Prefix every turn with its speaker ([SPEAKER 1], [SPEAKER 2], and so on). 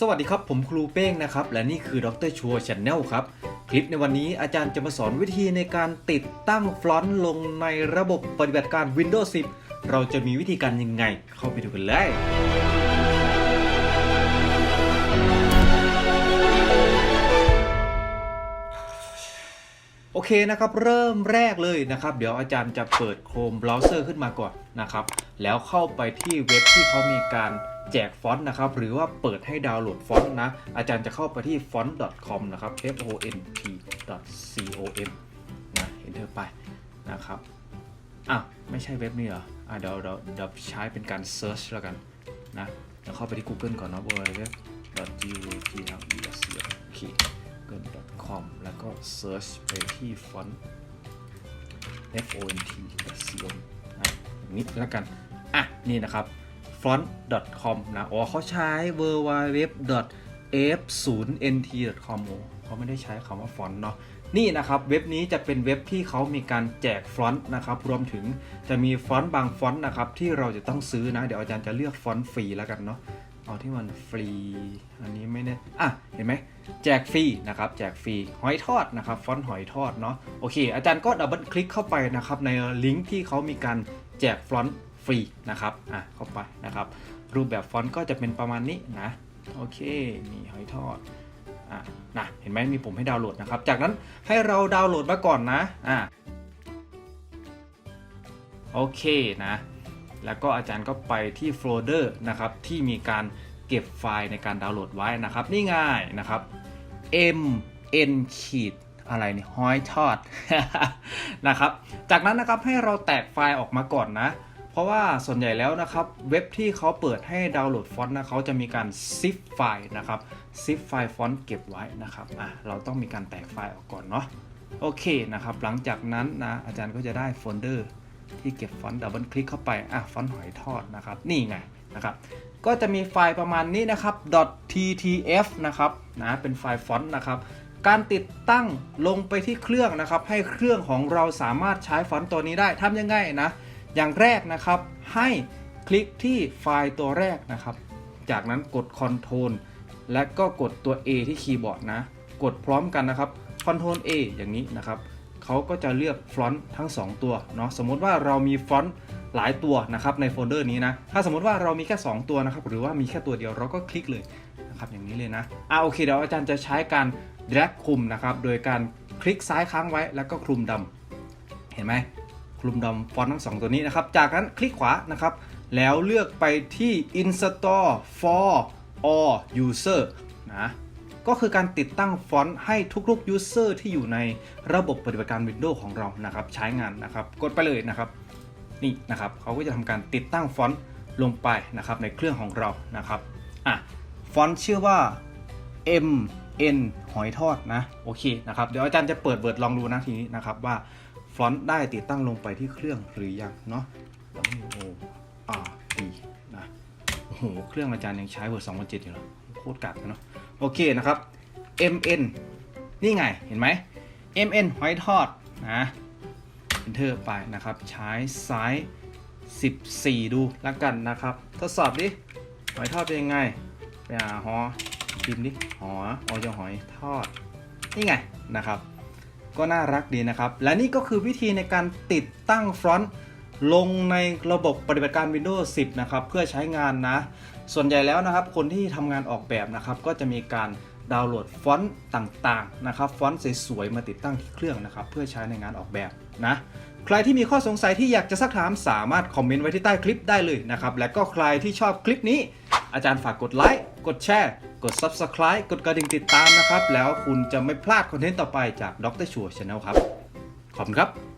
[SPEAKER 1] สวัสดีครับ ผมครูเป้งนะครับ และนี่คือดรชัวช n แนลครับ คลิปในวันนี้อาจารย์จะมาสอนวิธีในการติดตั้งฟลอนต์ลงในระบบปฏิบัติการ Windows 10 เราจะมีวิธีการยังไง เข้าไปดูกันเลย โอเคนะครับ เริ่มแรกเลยนะครับ เดี๋ยวอาจารย์จะเปิด Chrome Browser ขึ้นมาก่อนนะครับ แล้วเข้าไปที่เว็บที่เขามีการ แจกฟอนต์นะครับ หรือว่าเปิดให้ดาวน์โหลดฟอนต์นะ อาจารย์จะเข้าไปที่ font.com นะครับ f o n t .com นะเห็นเธอไปนะครับอ้าวไม่ใช่เว็บนี้เหรออะเดี๋ยวเดี๋ยวเดี๋ยวใช้เป็นการ search แล้วกันนะเดี๋ยวเข้าไปที่ Google ก่อนเนาะ www g o g l e โอเค google.com แล้วก็ search ไปที่ font f o n t co นะอย่างนี้แล้วกัน อะ นี่นะครับ font.com นะอ๋อเขาใช้ www.f0nt.com เขาไม่ได้ใช้คำว่า font เนาะนี่นะครับเว็บนี้จะเป็นเว็บที่เขามีการแจกฟอนต์นะครับรวมถึงจะมีฟอนต์บางฟอนต์นะครับที่เราจะต้องซื้อนะ เดี๋ยวอาจารย์จะเลือกฟอนต์ฟรีแล้วกันเนาะเอาที่มันฟรี อันนี้ไม่แน่อะ เห็นไหม แจกฟรีนะครับ แจกฟรี หอยทอดนะครับ ฟอนต์หอยทอดเนาะ โอเค อาจารย์ก็ดับเบิลคลิกเข้าไปนะครับ ในลิงก์ที่เขามีการแจกฟอนต์ ฟรีนะครับอะเข้าไปนะครับ รูปแบบฟอนต์ก็จะเป็นประมาณนี้นะโอเคนี่หอยทอดอะนะเห็นไหมมีปุ่มให้ดาวน์โหลดนะครับ จากนั้นให้เราดาวน์โหลดมาก่อนนะอะโอเคนะ แล้วก็อาจารย์ก็ไปที่โฟลเดอร์นะครับที่มีการเก็บไฟล์ในการดาวน์โหลดไว้นะครับ นี่ง่ายนะครับ m n ขีดอะไรนี่ห้อยทอดนะครับ จากนั้นนะครับให้เราแตกไฟล์ออกมาก่อนนะ เพราะว่าส่วนใหญ่แล้วนะครับเว็บที่เขาเปิดให้ดาวน์โหลดฟอนต์นะเขาจะมีการ zip ไฟล์นะครับ zip ไฟล์ฟอนต์เก็บไว้นะครับอะเราต้องมีการแตกไฟล์ออกก่อนเนาะโอเคนะครับหลังจากนั้นนะอาจารย์ก็จะได้โฟลเดอร์ที่เก็บฟอนต์ดับเบิลคลิกเข้าไปอะฟอนต์หอยทอดนะครับนี่ไงนะครับก็จะมีไฟล์ประมาณนี้นะครับ .ttf นะครับนะเป็นไฟล์ฟอนต์นะครับการติดตั้งลงไปที่เครื่องนะครับ ให้เครื่องของเราสามารถใช้ฟอนต์ตัวนี้ได้ทำยังไงนะ อย่างแรกนะครับ ให้คลิกที่ไฟล์ตัวแรกนะครับ จากนั้นกด Ctrl และก็กดตัว A ที่คีย์บอร์ดนะ กดพร้อมกันนะครับ Ctrl A อย่างนี้นะครับเขาก็จะเลือกฟอนต์ทั้ง 2 ตัวเนาะสมมติว่าเรามีฟอนต์หลายตัวนะครับในโฟลเดอร์นี้นะ ถ้าสมมติว่าเรามีแค่ 2 ตัวนะครับ หรือว่ามีแค่ตัวเดียวเราก็คลิกเลยนะครับอย่างนี้เลยนะอ่าโอเคเดี๋ยวอาจารย์จะใช้การ drag คลุมนะครับ โดยการคลิกซ้ายค้างไว้แล้วก็คลุมดำเห็นไหม ลุมดำฟอนต์ทั้ง 2 ตัวนี้นะครับ จากนั้นคลิกขวานะครับ แล้วเลือกไปที่ install for all user นะก็คือการติดตั้งฟอนต์ให้ทุกๆ user ที่อยู่ในระบบปฏิบัติการ Windows ของเรานะครับใช้งานนะครับกดไปเลยนะครับ นี่นะครับเขาก็จะทำการติดตั้งฟอนต์ลงไปนะครับในเครื่องของเรานะครับอะฟอนต์ชื่อว่า M N หอยทอดนะโอเคนะครับเดี๋ยวอาจารย์จะเปิดเวิร์ดลองดูนะทีนี้นะครับว่า ฟอนต์ได้ติดตั้งลงไปที่เครื่องหรือยังเนาะ W O R D นะโอ้โหเครื่องอาจารย์ยังใช้เวอร์2007อยู่เหรอโคตรกัดเลยเนาะโอเคนะครับ MN นี่ไงเห็นไหม MN หอยทอดนะ enter ไปนะครับ ใช้ไซส์14 ดูแล้วกันนะครับ ทดสอบดิหอยทอดเป็นยังไงไปหาหอพิมพ์ดิหอออยหอยทอด นี่ไงนะครับ ก็น่ารักดีนะครับ และนี่ก็คือวิธีในการติดตั้งฟรอนต์ลงในระบบปฏิบัติการ Windows 10 นะครับ เพื่อใช้งานนะ ส่วนใหญ่แล้วนะครับ คนที่ทำงานออกแบบนะครับ ก็จะมีการดาวน์โหลดฟอนต์ต่างๆนะครับฟอนต์สวยๆมาติดตั้งที่เครื่องนะครับ เพื่อใช้ในงานออกแบบนะใครที่มีข้อสงสัยที่อยากจะซักถามสามารถคอมเมนต์ไว้ที่ใต้คลิปได้เลยนะครับ และก็ใครที่ชอบคลิปนี้ อาจารย์ฝากกดไลค์กดแชร์ กด Subscribe กดกระดิ่งติดตามนะครับ แล้วคุณจะไม่พลาดคอนเทนต์ต่อไปจากดรชัวร์ชาแนลครับ ขอบคุณครับ